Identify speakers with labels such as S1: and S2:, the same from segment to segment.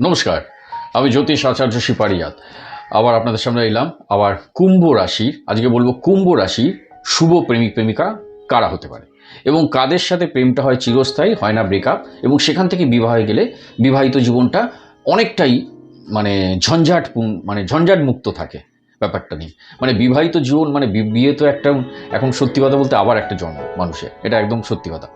S1: নমস্কার, আমি জ্যোতিষ আচার্য সিপারিয়াত। আবার আপনাদের সামনে এলাম, আবার কুম্ভ রাশির, আজকে বলব কুম্ভ রাশির শুভ প্রেমিক প্রেমিকা কারা হতে পারে? এবং কাদের সাথে প্রেমটা হয় চিরস্থায়ী, হয় না ব্রেকআপ এবং সেখান থেকে বিবাহে গেলে বিবাহিত জীবনটা অনেকটাই মানে ঝঞ্ঝাট মানে ঝঞ্ঝাট মুক্ত থাকে ব্যাপারটা নেই মানে বিবাহিত জীবন মানে বিয়ে তো একটা, এখন সত্যি কথা বলতে আবার একটা জন্ম মানুষের, এটা একদম সত্যি কথা।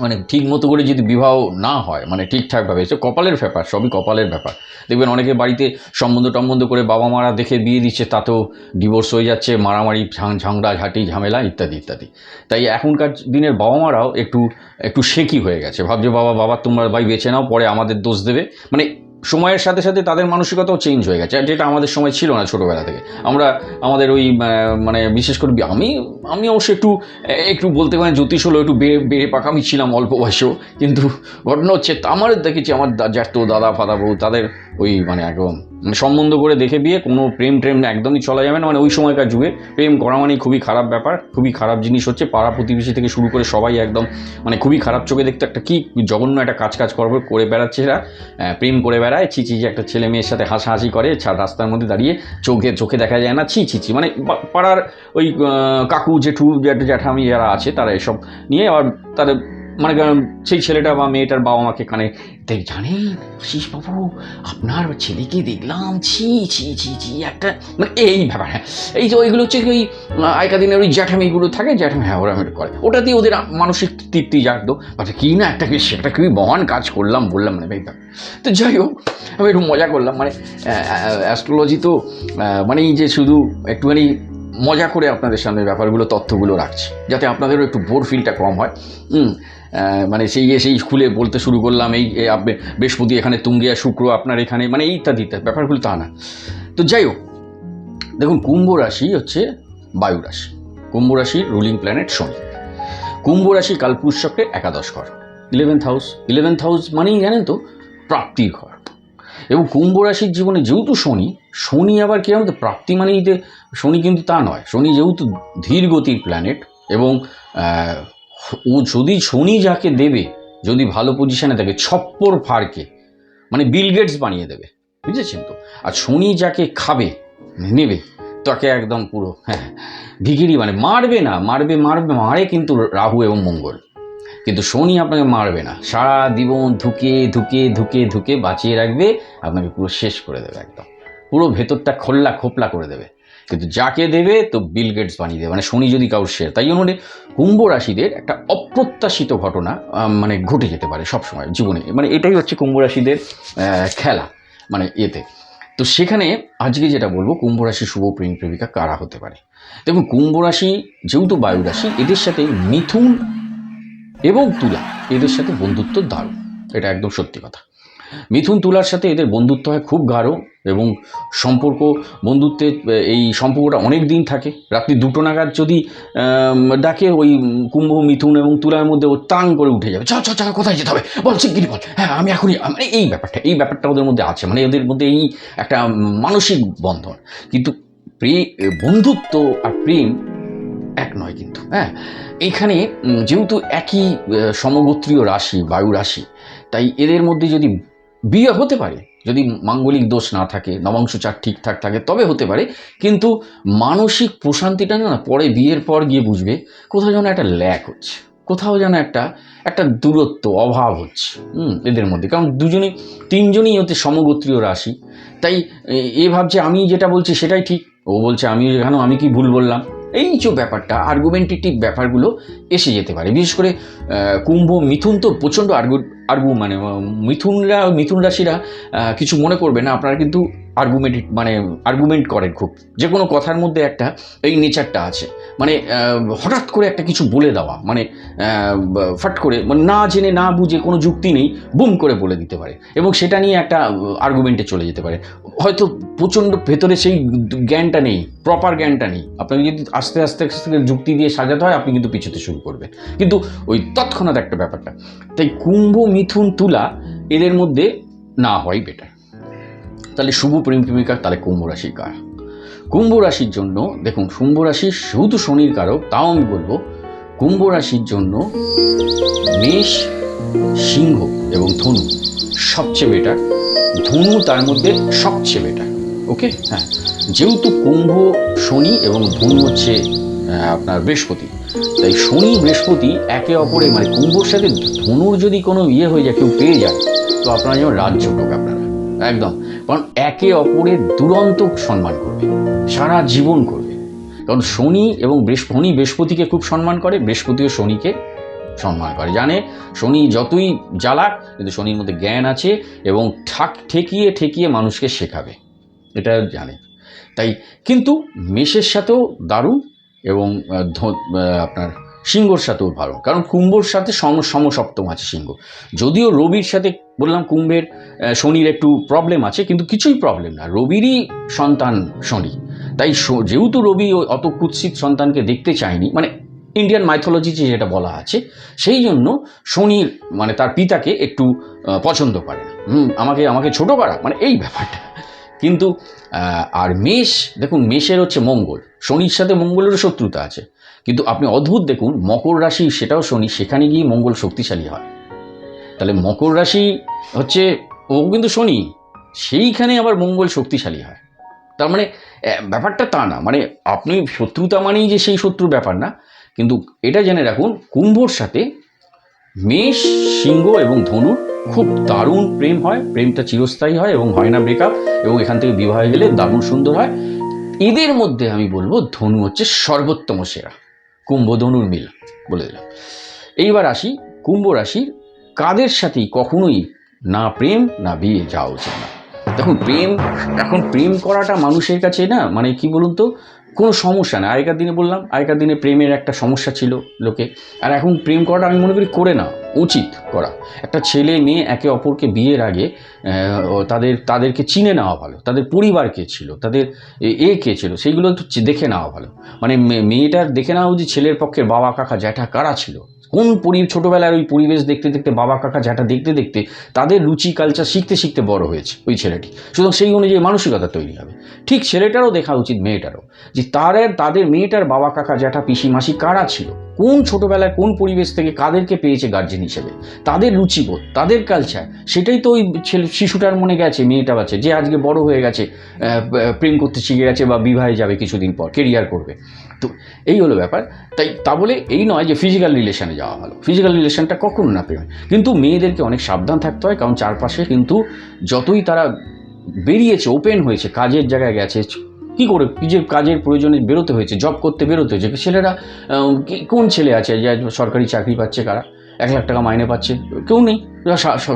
S1: মানে ঠিক মতো করে যদি বিবাহ না হয় মানে ঠিকঠাকভাবে, সে কপালের ব্যাপার, সবই কপালের ব্যাপার। দেখবেন অনেকে বাড়িতে সম্বন্ধ টম্বন্ধ করে বাবা মারা দেখে বিয়ে দিচ্ছে, তাতেও ডিভোর্স হয়ে যাচ্ছে, মারামারি ঝাংড়া, ঝাঁটি, ঝামেলা ইত্যাদি ইত্যাদি। তাই এখনকার দিনের বাবা মারাও একটু একটু শেকি হয়ে গেছে। ভাবছে, বাবা বাবা, তোমরা ভাই বেছে নাও, পরে আমাদের দোষ দেবে। মানে সময়ের সাথে সাথে তাদের মানসিকতাও চেঞ্জ হয়ে গেছে। যেটা আমাদের সময় ছিল না ছোটোবেলা থেকে। আমরা আমাদের ওই মানে বিশেষ করে আমি আমি অবশ্য একটু একটু বলতে পারেন জ্যোতিষ হলো একটু বেড়ে বেড়ে পাকামি ছিলাম অল্প বয়সেও। কিন্তু ঘটনা হচ্ছে, আমার দেখেছি আমার যার তো দাদা ফাদা বউ তাদের ওই মানে একদম মানে সম্বন্ধ করে দেখে বিয়ে কোনো প্রেম ট্রেম একদমই চলা যাবে না। মানে ওই সময়কার যুগে প্রেম করা মানেই খুবই খারাপ ব্যাপার, খুবই খারাপ জিনিস হচ্ছে। পাড়া প্রতিবেশী থেকে শুরু করে সবাই একদম মানে খুবই খারাপ চোখে দেখতে একটা কি জঘন্য একটা কাজ কাজ করবে, করে বেড়াচ্ছে এরা। প্রেম করে বেড়ায়, ছি ছি একটা ছেলে মেয়ের সাথে হাসাহাসি করে রাস্তার মধ্যে দাঁড়িয়ে চোখে চোখে দেখা যায় না, ছি ছি ছি মানে পাড়ার ওই কাকু, জেঠু জ্যাঠ জ্যাঠামি যারা আছে, তারা এসব নিয়ে আবার তাদের মানে সেই ছেলেটা বা মেয়েটার বাবা মাকে কানে দেখ জানেন বাবু, আপনার ছেলেকে দেখলাম, ছি ছি ছি ছি, একটা মানে এই ব্যাপার হ্যাঁ। এই যে ওইগুলো হচ্ছে ওই, আগেকার দিনের ওই জ্যাঠামিগুলো থাকে, জ্যাঠামি হ্যাঁ ওরা করে। ওটা দিয়ে ওদের মানসিক তৃপ্তি জাগতো। আচ্ছা কি না একটা সেটা কি মহান কাজ করলাম, বললাম মানে ভাই, তো যাই হোক, আমি একটু মজা করলাম মানে অ্যাস্ট্রোলজি তো মানে এই যে শুধু একটুখানি মজা করে আপনাদের সামনে ব্যাপারগুলো, তথ্যগুলো রাখছি, যাতে আপনাদেরও একটু বোর ফিলটা কম হয়। মানে সেই সেই স্কুলে বলতে শুরু করলাম, এই বৃহস্পতি এখানে তুঙ্গিয়া শুক্র, আপনার এখানে মানে ইত্যাদি ইত্যাদি, ব্যাপারগুলো তা না। তো যাই হোক, দেখুন, কুম্ভ রাশি হচ্ছে বায়ু রাশি। কুম্ভ রাশির রুলিং প্ল্যানেট শনি। কুম্ভ রাশি কালপুরুষ চক্রের একাদশ ঘর ইলেভেন্থ হাউস ইলেভেন্থ হাউস মানেই জানেন তো, প্রাপ্তির ঘর। এবং কুম্ভ রাশির জীবনে যেহেতু শনি শনি আবার কী তো, প্রাপ্তি মানেই যে, শনি কিন্তু তা নয়। শনি যেহেতু ধীর গতির প্ল্যানেট এবং ও যদি শনি যাকে দেবে, যদি ভালো পজিশনে থাকে, ছপ্পর ফাড়কে মানে বিল গেটস বানিয়ে দেবে, বুঝেছেন তো? আর শনি যাকে খাবে, নেবে, তাকে একদম পুরো হ্যাঁ ভিখিরি মানে মারবে না, মারবে মারবে, মারে কিন্তু রাহু এবং মঙ্গল। কিন্তু শনি আপনাকে মারবে না। সারা জীবন ধুকে ধুকে ধুকে ধুকে বাঁচিয়ে রাখবে, আপনাকে পুরো শেষ করে দেবে একদম। পুরো ভেতরটা খোল্লা, খোপলা করে দেবে। কিন্তু যাকে দেবে, তো বিল গেটস বানিয়ে দেবে। মানে শনি যদি কারোর শেয়ার তাই জন্য কুম্ভ রাশিদের একটা অপ্রত্যাশিত ঘটনা মানে ঘটে যেতে পারে সবসময় জীবনে। মানে এটাই হচ্ছে কুম্ভ রাশিদের খেলা মানে এতে। তো সেখানে আজকে যেটা বলব, কুম্ভ রাশি শুভ প্রেম প্রেমিকা কারা হতে পারে? দেখুন, কুম্ভ রাশি যেহেতু বায়ু রাশি, এদের সাথে মিথুন এবং তুলা, এদের সাথে বন্ধুত্ব দারুণ। এটা একদম সত্যি কথা। মিথুন তুলার সাথে এদের বন্ধুত্ব হয় খুব গাঢ় এবং সম্পর্ক, বন্ধুত্বে এই সম্পর্কটা অনেক দিন থাকে। রাত্রি দুটো নাগাদ যদি ডাকে ওই কুম্ভ, মিথুন এবং তুলার মধ্যে ও টাং করে উঠে যাবে। চ চ চ কোথায় যেতে হবে? বল শিগগিরি বল। হ্যাঁ আমি এখনই মানে এই ব্যাপারটা এই ব্যাপারটা ওদের মধ্যে আছে। মানে ওদের মধ্যে এই একটা মানসিক বন্ধন। কিন্তু প্রে বন্ধুত্ব আর প্রেম এক নয় কিন্তু হ্যাঁ? এখানে যেহেতু একই সমগোত্রীয় রাশি, বায়ু রাশি, তাই এদের মধ্যে যদি বিয়ে হতে পারে। যদি মাঙ্গলিক দোষ না থাকে নবাংশ চার ঠিকঠাক থাকে তবে হতে পারে। কিন্তু মানসিক প্রশান্তিটা না পরে বিয়ের পর গিয়ে বুঝবে কোথাও যেন একটা ল্যাক হচ্ছে। কোথাও যেন একটা একটা দূরত্ব অভাব হচ্ছে। হুম, এদের মধ্যে। কারণ দুজনেই তিনজনই হচ্ছে সমগোত্রীয় রাশি। তাই এ- ভাবছে আমি যেটা বলছি সেটাই ঠিক। ও বলছে আমি কেন আমি কি ভুল বললাম? এই যে ব্যাপারটা আর্গুমেন্টেটিভ ব্যাপারগুলো এসে যেতে পারে। বিশেষ করে কুম্ভ মিথুন তো প্রচণ্ড আর্গু আর্গু মানে মিথুনরা, মিথুন রাশিরা কিছু মনে করবে না। আপনারা কিন্তু আর্গুমেন্ট মানে আর্গুমেন্ট করেন খুব। যে কোনো কথার মধ্যে একটা এই নেচারটা আছে। মানে হঠাৎ করে একটা কিছু বলে দেওয়া মানে ফট করে মানে না জেনে, না বুঝে কোনো যুক্তি নেই, বুম করে বলে দিতে পারে। এবং সেটা নিয়ে একটা আর্গুমেন্টে চলে যেতে পারে। হয়তো প্রচণ্ড ভেতরে সেই জ্ঞানটা নেই প্রপার জ্ঞানটা নেই। আপনাকে যদি আস্তে আস্তে আস্তে যুক্তি দিয়ে সাজাতে হয়, আপনি কিন্তু পিছুতে শুরু করবেন। কিন্তু ওই তৎক্ষণাৎ একটা ব্যাপারটা, তাই কুম্ভ মিথুন তুলা এদের মধ্যে না হয় বেটার তাহলে শুভ প্রেম প্রেমিকা তাহলে কুম্ভ রাশির কার? কুম্ভ রাশির জন্য, দেখুন, কুম্ভ রাশি শুধু শনির কারক, তাও আমি বলব, কুম্ভ রাশির জন্য মেষ, সিংহ এবং ধনু সবচেয়ে বেটার ধনু তার মধ্যে সবচেয়ে বেটার ওকে হ্যাঁ যেহেতু কুম্ভ, শনি এবং ধনু হচ্ছে আপনার বৃহস্পতি, তাই শনি, বৃহস্পতি একে অপরে মানে কুম্ভর সাথে ধনুর যদি কোনো ইয়ে হয়ে যায়, কেউ পেয়ে যায়, তো আপনারা যেমন রাজ্য আপনারা, একদম। কারণ একে অপরের দুরন্ত সম্মান করবে, সারা জীবন করবে। কারণ শনি এবং শনি বৃহস্পতিকে খুব সম্মান করে, বৃহস্পতিও শনিকে সম্মান করে। জানে, শনি যতই জ্বালাক কিন্তু শনির মধ্যে জ্ঞান আছে এবং ঠাক, ঠেকিয়ে ঠেকিয়ে মানুষকে শেখাবে। এটা জানে। তাই কিন্তু মেষের সাথেও দারুণ এবং আপনার সিংহর সাথেও ভালো। কারণ কুম্ভর সাথে সম, সমসপ্তম আছে সিংহ। যদিও রবির সাথে বললাম কুম্ভের শনির একটু প্রবলেম আছে, কিন্তু কিছুই প্রবলেম না। রবিরই সন্তান শনি। তাই যেহেতু রবি অত কুৎসিত সন্তানকে দেখতে চায়নি মানে ইন্ডিয়ান মাইথোলজিতে যেটা বলা আছে, সেই জন্য শনির মানে তার পিতাকে একটু পছন্দ করে না। হুম, আমাকে আমাকে ছোট করা মানে এই ব্যাপারটা। কিন্তু আর মেষ, দেখুন, মেষের হচ্ছে মঙ্গল। শনির সাথে মঙ্গলেরও শত্রুতা আছে। কিন্তু আপনি অদ্ভুত দেখুন, মকর রাশি, সেটাও শনি, সেখানে গিয়ে মঙ্গল শক্তিশালী হয়। তাহলে মকর রাশি হচ্ছে, ও কিন্তু শনি, সেইখানে আবার মঙ্গল শক্তিশালী হয়। তার মানে ব্যাপারটা তা না। মানে আপনি শত্রুতা মানেই যে সেই শত্রুর ব্যাপার না। কিন্তু এটা জেনে রাখুন, কুম্ভর সাথে মেষ, সিংহ এবং ধনুর খুব দারুণ প্রেম হয়। প্রেমটা চিরস্থায়ী হয় এবং হয় না ব্রেকআপ এবং এখান থেকে বিবাহ হয়ে গেলে দারুণ সুন্দর হয়। এদের মধ্যে আমি বলব, ধনু হচ্ছে সর্বোত্তম সেরা। কুম্ভ ধনুর মিল বলে দিলাম। এইবার আসি, কুম্ভ রাশির কাদের সাথেই কখনোই না প্রেম, না বিয়ে যাওয়া উচিত না। দেখুন, প্রেম, এখন প্রেম করাটা মানুষের কাছে না মানে কি বলুন তো, কোনো সমস্যা না। আগেকার দিনে বললাম, আগেকার দিনে প্রেমের একটা সমস্যা ছিল লোকে। আর এখন প্রেম করাটা আমি মনে করি করে না। উচিত করা। একটা ছেলে মেয়ে একে অপরকে বিয়ের আগে তাদের, তাদেরকে চিনে নেওয়া ভালো, তাদের পরিবার কে ছিল, তাদের এ- কে ছিল, সেইগুলো একটু দেখে নেওয়া ভালো। মানে মেয়েটার দেখে নেওয়া উচিত ছেলের পক্ষে বাবা, কাকা, জ্যাঠা কারা ছিল? কোন পরি, ছোটোবেলার ওই পরিবেশ দেখতে দেখতে, বাবা, কাকা, জ্যাঠা দেখতে দেখতে তাদের রুচি কালচার শিখতে শিখতে বড় হয়েছে ওই ছেলেটি। সুতরাং সেই অনুযায়ী মানসিকতা তৈরি হবে। ঠিক ছেলেটারও দেখা উচিত, মেয়েটারও। যে তাদের তাদের মেয়েটার বাবা, কাকা, জ্যাঠা পিসি মাসি কারা ছিল? কোন ছোটোবেলায় কোন পরিবেশ থেকে কাদেরকে পেয়েছে গার্জেন হিসেবে? তাদের রুচিবোধ, তাদের কালচার সেটাই তো ওই ছেলে, শিশুটার মনে গেছে, মেয়েটা আছে, যে আজকে বড় হয়ে গেছে প্রেম করতে শিখে গেছে বা বিবাহে যাবে কিছুদিন পর কেরিয়ার করবে। তো এই হলো ব্যাপার। তাই তা বলে এই নয় যে ফিজিক্যাল রিলেশনে যাওয়া ভালো। ফিজিক্যাল রিলেশনটা কখনো না প্রেম কিন্তু মেয়েদেরকে অনেক সাবধান থাকতে হয়, কারণ চারপাশে কিন্তু যতই তারা বেরিয়েছে ওপেন হয়েছে, কাজের জায়গায় গেছে কি করে যে কাজের প্রয়োজনে বেরোতে হয়েছে জব করতে বেরোতে হয়েছে? ছেলেরা কোন ছেলে আছে? যে সরকারি চাকরি পাচ্ছে কারা? এক লাখ টাকা মাইনে পাচ্ছে। কেউ নেই।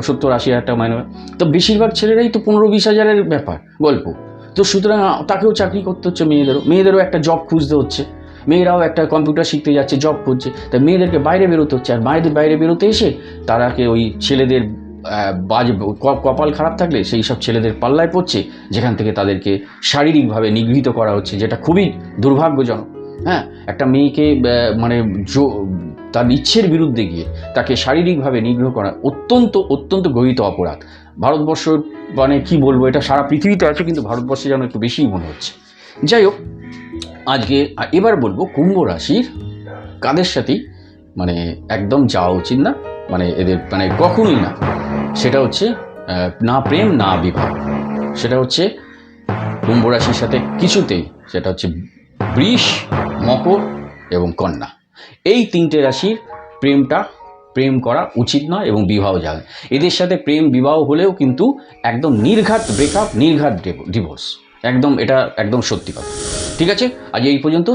S1: সত্তর, আশি হাজার টাকা মাইনে। তো বেশিরভাগ ছেলেরাই তো পনেরো, বিশ হাজারের ব্যাপার, গল্প। তো সুতরাং তাকেও চাকরি করতে হচ্ছে মেয়েদেরও। মেয়েদেরও একটা জব খুঁজতে হচ্ছে। মেয়েরাও একটা কম্পিউটার শিখতে যাচ্ছে জব করছে তাই মেয়েদেরকে বাইরে বেরোতে হচ্ছে। আর মায়েদের বাইরে বেরোতে এসে তারাকে ওই ছেলেদের বাজে কপাল খারাপ থাকলে সেই সব ছেলেদের পাল্লায় পড়ছে, যেখান থেকে তাদেরকে শারীরিকভাবে নিগৃহীত করা হচ্ছে, যেটা খুবই দুর্ভাগ্যজনক। হ্যাঁ একটা মেয়েকে মানে তার ইচ্ছের বিরুদ্ধে গিয়ে তাকে শারীরিকভাবে নিগ্রহ করা অত্যন্ত অত্যন্ত গরিত অপরাধ। ভারতবর্ষ মানে কি বলব, এটা সারা পৃথিবীতে আছে, কিন্তু ভারতবর্ষে যেন একটু বেশিই মনে হচ্ছে। যাই হোক, আজকে এবার বলব, কুম্ভ রাশির কাদের সাথেই মানে একদম যাওয়া উচিত না মানে এদের মানে কখনোই না। সেটা হচ্ছে না প্রেম, না বিবাহ। সেটা হচ্ছে কুম্ভ রাশির সাথে কিছুতেই, সেটা হচ্ছে বৃষ, মকর এবং কন্যা। এই তিনটে রাশির প্রেমটা, প্রেম করা উচিত নয় এবং বিবাহ যায় এদের সাথে প্রেম, বিবাহ হলেও কিন্তু একদম নির্ঘাত ব্রেকআপ নির্ঘাত ডিভোর্স একদম, এটা একদম সত্যি কথা। ঠিক আছে? আজ এই পর্যন্ত।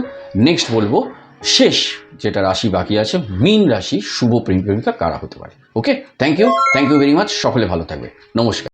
S1: নেক্সট বলব শেষ যেটা রাশি বাকি আছে, মীন রাশি শুভ প্রেম প্রেমিকা কারা হতে পারে? Okay thank you thank you very much সকলে ভালো থাকবে। নমস্কার।